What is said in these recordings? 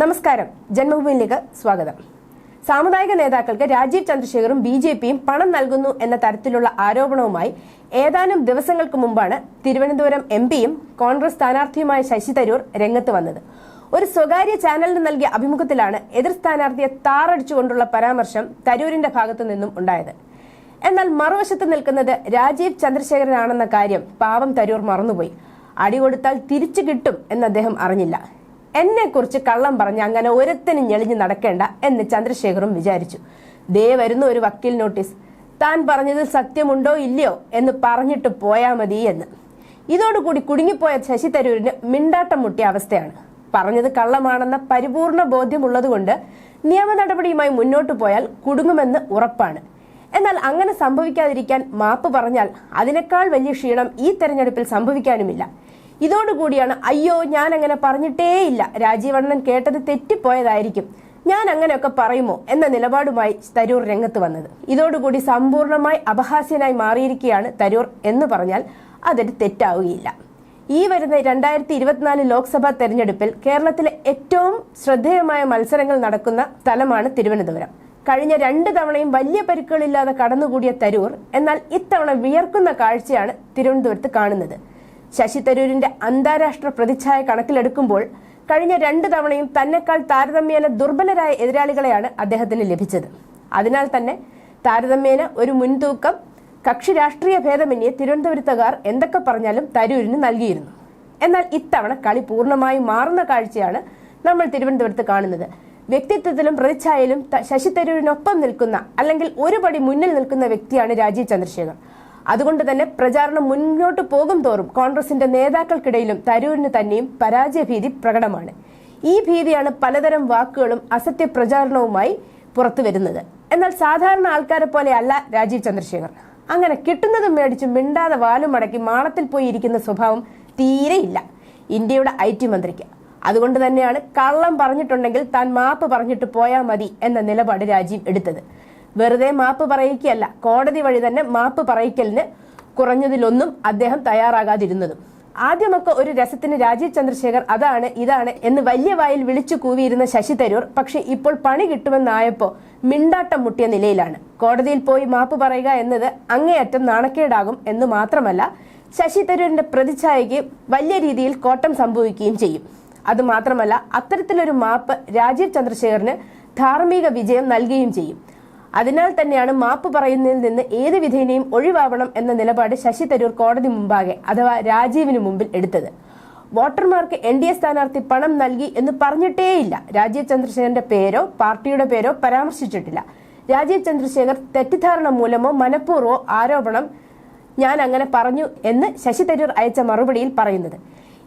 നമസ്കാരം. ജന്മഭൂമിയിലേക്ക് സ്വാഗതം. സാമുദായിക നേതാക്കൾക്ക് രാജീവ് ചന്ദ്രശേഖറും ബി ജെ പിയും പണം നൽകുന്നു എന്ന തരത്തിലുള്ള ആരോപണവുമായി ഏതാനും ദിവസങ്ങൾക്ക് മുമ്പാണ് തിരുവനന്തപുരം എം പിയും കോൺഗ്രസ് സ്ഥാനാർത്ഥിയുമായ ശശി തരൂർ രംഗത്ത് വന്നത്. ഒരു സ്വകാര്യ ചാനലിന് നൽകിയ അഭിമുഖത്തിലാണ് എതിർ സ്ഥാനാർത്ഥിയെ താറടിച്ചുകൊണ്ടുള്ള പരാമർശം തരൂരിന്റെ ഭാഗത്തു നിന്നും ഉണ്ടായത്. എന്നാൽ മറുവശത്ത് നിൽക്കുന്നത് രാജീവ് ചന്ദ്രശേഖരനാണെന്ന കാര്യം പാവം തരൂർ മറന്നുപോയി. അടി കൊടുത്താൽ തിരിച്ചു കിട്ടും എന്ന് അദ്ദേഹം അറിഞ്ഞില്ല. എന്നെക്കുറിച്ച് കള്ളം പറഞ്ഞ് അങ്ങനെ ഒരുത്തനും ഞെളിഞ്ഞ് നടക്കേണ്ട എന്ന് ചന്ദ്രശേഖറും വിചാരിച്ചു. ദേ വരുന്ന ഒരു വക്കീൽ നോട്ടീസ്. താൻ പറഞ്ഞതിൽ സത്യമുണ്ടോ ഇല്ലയോ എന്ന് പറഞ്ഞിട്ട് പോയാ മതി എന്ന്. ഇതോടുകൂടി കുടുങ്ങിപ്പോയ ശശി തരൂരിന് മിണ്ടാട്ടം മുട്ടിയ അവസ്ഥയാണ്. പറഞ്ഞത് കള്ളമാണെന്ന പരിപൂർണ ബോധ്യമുള്ളതുകൊണ്ട് നിയമ നടപടിയുമായി മുന്നോട്ടു പോയാൽ കുടുങ്ങുമെന്ന് ഉറപ്പാണ്. എന്നാൽ അങ്ങനെ സംഭവിക്കാതിരിക്കാൻ മാപ്പ് പറഞ്ഞാൽ അതിനേക്കാൾ വലിയ ക്ഷീണം ഈ തെരഞ്ഞെടുപ്പിൽ സംഭവിക്കാനുമില്ല. ഇതോടുകൂടിയാണ് അയ്യോ ഞാൻ അങ്ങനെ പറഞ്ഞിട്ടേയില്ല. രാജീവണ്ണൻ കേട്ടത് തെറ്റിപ്പോയതായിരിക്കും. ഞാൻ അങ്ങനെയൊക്കെ പറയുമോ? എന്ന നിലപാടുമായി തരൂർ രംഗത്ത് വന്നത്. ഇതോടുകൂടി സമ്പൂർണമായി അപഹാസ്യനായി മാറിയിരിക്കുകയാണ് തരൂർ എന്ന് പറഞ്ഞാൽ അതൊരു തെറ്റാവുകയില്ല. ഈ വരുന്ന രണ്ടായിരത്തി ഇരുപത്തിനാല് ലോക്സഭാ തെരഞ്ഞെടുപ്പിൽ കേരളത്തിലെ ഏറ്റവും ശ്രദ്ധേയമായ മത്സരങ്ങൾ നടക്കുന്ന സ്ഥലമാണ് തിരുവനന്തപുരം. കഴിഞ്ഞ രണ്ട് തവണയും വലിയ പരിക്കുകളില്ലാതെ കടന്നുകൂടിയ തരൂർ എന്നാൽ ഇത്തവണ വിയർക്കുന്ന കാഴ്ചയാണ് തിരുവനന്തപുരത്ത് കാണുന്നത്. ശശി തരൂരിന്റെ അന്താരാഷ്ട്ര പ്രതിച്ഛായ കണക്കിലെടുക്കുമ്പോൾ കഴിഞ്ഞ രണ്ട് തവണയും തന്നെക്കാൾ താരതമ്യേന ദുർബലരായ എതിരാളികളെയാണ് അദ്ദേഹത്തിന് ലഭിച്ചത്. അതിനാൽ തന്നെ താരതമ്യേന ഒരു മുൻതൂക്കം കക്ഷി രാഷ്ട്രീയ ഭേദമന്യേ തിരുവനന്തപുരത്തുകാർ എന്തൊക്കെ പറഞ്ഞാലും തരൂരിന് നൽകിയിരുന്നു. എന്നാൽ ഇത്തവണ കളി പൂർണമായി മാറുന്ന കാഴ്ചയാണ് നമ്മൾ തിരുവനന്തപുരത്ത് കാണുന്നത്. വ്യക്തിത്വത്തിലും പ്രതിച്ഛായയിലും ശശി തരൂരിനൊപ്പം നിൽക്കുന്ന അല്ലെങ്കിൽ ഒരുപടി മുന്നിൽ നിൽക്കുന്ന വ്യക്തിയാണ് രാജീവ് ചന്ദ്രശേഖർ. അതുകൊണ്ട് തന്നെ പ്രചാരണം മുന്നോട്ട് പോകും തോറും കോൺഗ്രസിന്റെ നേതാക്കൾക്കിടയിലും തരൂരിന് തന്നെയും പരാജയഭീതി പ്രകടമാണ്. ഈ ഭീതിയാണ് പലതരം വാക്കുകളും അസത്യ പ്രചാരണവുമായി പുറത്തു വരുന്നത്. എന്നാൽ സാധാരണ ആൾക്കാരെ പോലെ അല്ല രാജീവ് ചന്ദ്രശേഖർ. അങ്ങനെ കിട്ടുന്നതും മേടിച്ച് മിണ്ടാതെ വാലും മടക്കി മാളത്തിൽ പോയി ഇരിക്കുന്ന സ്വഭാവം തീരെയില്ല ഇന്ത്യയുടെ ഐ ടി മന്ത്രിക്ക്. അതുകൊണ്ട് തന്നെയാണ് കള്ളം പറഞ്ഞിട്ടുണ്ടെങ്കിൽ താൻ മാപ്പ് പറഞ്ഞിട്ട് പോയാൽ മതി എന്ന നിലപാട് രാജീവ് എടുത്തത്. വെറുതെ മാപ്പ് പറയിക്കല്ല കോടതി വഴി തന്നെ മാപ്പ് പറയിക്കലിന് കുറഞ്ഞതിലൊന്നും അദ്ദേഹം തയ്യാറാകാതിരുന്നതും. ആദ്യമൊക്കെ ഒരു രസത്തിന് രാജീവ് ചന്ദ്രശേഖർ അതാണ് ഇതാണ് എന്ന് വലിയ വായിൽ വിളിച്ചു കൂവിയിരുന്ന ശശി തരൂർ പക്ഷെ ഇപ്പോൾ പണി കിട്ടുമെന്നായപ്പോ മിണ്ടാട്ടം മുട്ടിയ നിലയിലാണ്. കോടതിയിൽ പോയി മാപ്പ് പറയുക എന്നത് അങ്ങേയറ്റം നാണക്കേടാകും എന്ന് മാത്രമല്ല ശശി തരൂരിന്റെ പ്രതിച്ഛായയ്ക്ക് വലിയ രീതിയിൽ കോട്ടം സംഭവിക്കുകയും ചെയ്യും. അത് അതുമാത്രമല്ല അത്തരത്തിലൊരു മാപ്പ് രാജീവ് ചന്ദ്രശേഖറിന് ധാർമ്മിക വിജയം നൽകുകയും ചെയ്യും. അതിനാൽ തന്നെയാണ് മാപ്പ് പറയുന്നതിൽ നിന്ന് ഏത് വിധേനയും ഒഴിവാവണം എന്ന നിലപാട് ശശി തരൂർ കോടതി മുമ്പാകെ അഥവാ രാജീവിന് മുമ്പിൽ എടുത്തത്. വോട്ടർമാർക്ക് എൻ ഡി എ സ്ഥാനാർത്ഥി പണം നൽകി എന്ന് പറഞ്ഞിട്ടേയില്ല. രാജീവ് ചന്ദ്രശേഖരന്റെ പേരോ പാർട്ടിയുടെ പേരോ പരാമർശിച്ചിട്ടില്ല. രാജീവ് ചന്ദ്രശേഖർ തെറ്റിദ്ധാരണ മൂലമോ മനഃപൂർവമോ ആരോപണം ഞാൻ അങ്ങനെ പറഞ്ഞു എന്ന് ശശി തരൂർ അയച്ച മറുപടിയിൽ പറയുന്നത്.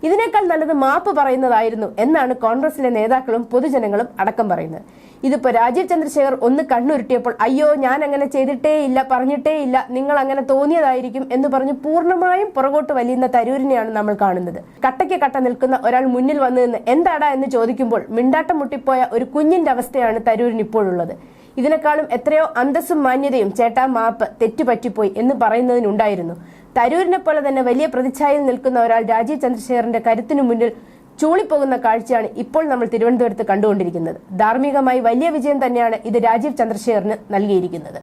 ഇതിനേക്കാൾ നല്ലത് മാപ്പ് പറയുന്നതായിരുന്നു എന്നാണ് കോൺഗ്രസിലെ നേതാക്കളും പൊതുജനങ്ങളും അടക്കം പറയുന്നത്. ഇതിപ്പോ രാജീവ് ചന്ദ്രശേഖർ ഒന്ന് കണ്ണുരുട്ടിയപ്പോൾ അയ്യോ ഞാൻ അങ്ങനെ ചെയ്തിട്ടേ ഇല്ല പറഞ്ഞിട്ടേ ഇല്ല നിങ്ങൾ അങ്ങനെ തോന്നിയതായിരിക്കും എന്ന് പറഞ്ഞ് പൂർണമായും പുറകോട്ട് വലിയുന്ന തരൂരിനെയാണ് നമ്മൾ കാണുന്നത്. കട്ടയ്ക്ക് കട്ട നിൽക്കുന്ന ഒരാൾ മുന്നിൽ വന്നു നിന്ന് എന്താടാ? എന്ന് ചോദിക്കുമ്പോൾ മിണ്ടാട്ടം മുട്ടിപ്പോയ ഒരു കുഞ്ഞിന്റെ അവസ്ഥയാണ് തരൂരിന് ഇപ്പോഴുള്ളത്. ഇതിനേക്കാളും എത്രയോ അന്തസ്സും മാന്യതയും ചേട്ടാ മാപ്പ് തെറ്റുപറ്റിപ്പോയി എന്ന് പറയുന്നതിനുണ്ടായിരുന്നു. തരൂരിനെ പോലെ തന്നെ വലിയ പ്രതിച്ഛായയിൽ നിൽക്കുന്ന ഒരാൾ രാജീവ് ചന്ദ്രശേഖറിന്റെ കരുത്തിനു മുന്നിൽ ചൂളിപ്പോകുന്ന കാഴ്ചയാണ് ഇപ്പോൾ നമ്മൾ തിരുവനന്തപുരത്ത് കണ്ടുകൊണ്ടിരിക്കുന്നത്. ധാർമ്മികമായി വലിയ വിജയം തന്നെയാണ് ഇത് രാജീവ് ചന്ദ്രശേഖറിന് നൽകിയിരിക്കുന്നത്.